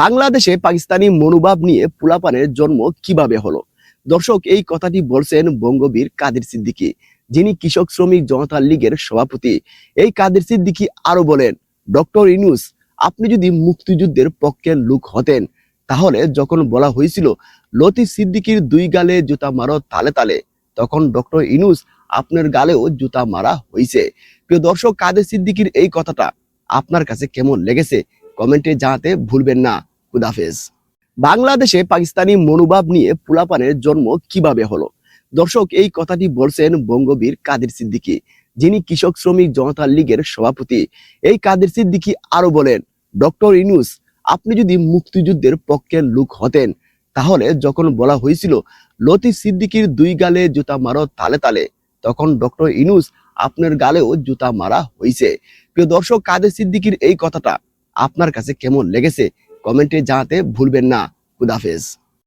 বাংলাদেশে পাকিস্তানি মনোভাব নিয়ে পোলাপানের জন্ম কীভাবে হলো? দর্শক, এই কথাটি বলছেন বঙ্গবীর কাদের সিদ্দিকী, যিনি কৃষক শ্রমিক জনতা লীগের সভাপতি। এই কাদের সিদ্দিকী আরও বলেন, ডক্টর ইনুস আপনি যদি মুক্তিযুদ্ধের পক্ষের লোক হতেন, তাহলে যখন বলা হয়েছিল, লতিফ সিদ্দিকীর দুই গালে জুতা মারো তালে তালে, তখন ডক্টর ইনুস আপনার গালেও জুতা মারা হয়েছে প্রিয় দর্শক, কাদের সিদ্দিকীর এই কথাটা আপনার কাছে কেমন লেগেছে? কমেন্টে জানাতে ভুলবেন না। খুদাফেজ বাংলাদেশে পাকিস্তানি মনোভাব নিয়ে পোলাপানের জন্ম কীভাবে হলো? দর্শক, এই কথাটি বলছেন বঙ্গবীর কাদের সিদ্দিকী, যিনি কৃষক শ্রমিক জনতা লীগের সভাপতি। এই কাদের সিদ্দিকী আরও বলেন, ডক্টর ইনুস আপনি যদি মুক্তিযুদ্ধের পক্ষের লোক হতেন, তাহলে যখন বলা হয়েছিল, লতিফ সিদ্দিকীর দুই গালে জুতা মারো তালে তালে, তখন ডক্টর ইনুস আপনার গালেও জুতা মারা হয়েছে। প্রিয় দর্শক, কাদের সিদ্দিকীর এই কথাটা আপনার কাছে কেমন লেগেছে? কমেন্টে জানাতে ভুলবেন না। খুদাফেজ